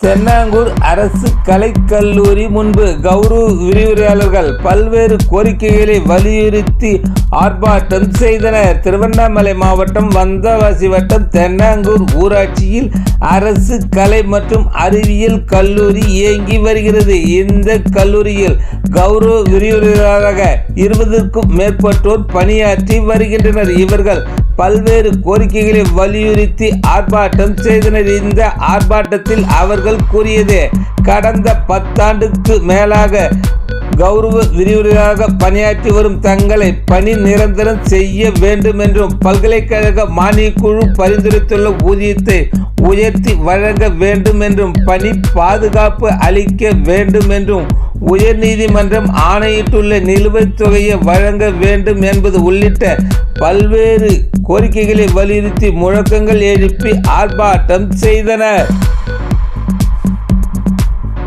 தென்னாங்கூர் அரசு கலைக்கல்லூரி முன்பு கௌரவ விரிவுரையாளர்கள் பல்வேறு கோரிக்கைகளை வலியுறுத்தி ஆர்ப்பாட்டம் செய்தனர். திருவண்ணாமலை மாவட்டம் வந்தவாசி வட்டம் தென்னாங்கூர் ஊராட்சியில் அரசு கலை மற்றும் அறிவியல் கல்லூரி இயங்கி வருகிறது. இந்த கல்லூரியில் கௌரவ விரிவுரையாளராக இருபதுக்கும் மேற்பட்டோர் பணியாற்றி வருகின்றனர். இவர்கள் பல்வேறு கோரிக்கைகளை வலியுறுத்தி ஆர்ப்பாட்டம் செய்தனர். இந்த ஆர்ப்பாட்டத்தில் அவர்கள் கூறியது கடந்த பத்தாண்டுக்கு மேலாக கௌரவ விரிவுரையாக பணியாற்றி வரும் தங்களை பணி நிரந்தரம் செய்ய வேண்டும் என்றும் பல்கலைக்கழக மானியக் குழு பரிந்துரைத்துள்ள ஊதியத்தை உயர்த்தி வழங்க வேண்டும் என்றும் பணி பாதுகாப்பு அளிக்க வேண்டும் என்றும் உயர்நீதிமன்றம் ஆணையிட்டுள்ள நிலுவைத் தொகையை வழங்க வேண்டும் என்பது உள்ளிட்ட பல்வேறு கோரிக்கைகளை வலியுறுத்தி முழக்கங்கள் எழுப்பி ஆர்ப்பாட்டம் செய்தனர்.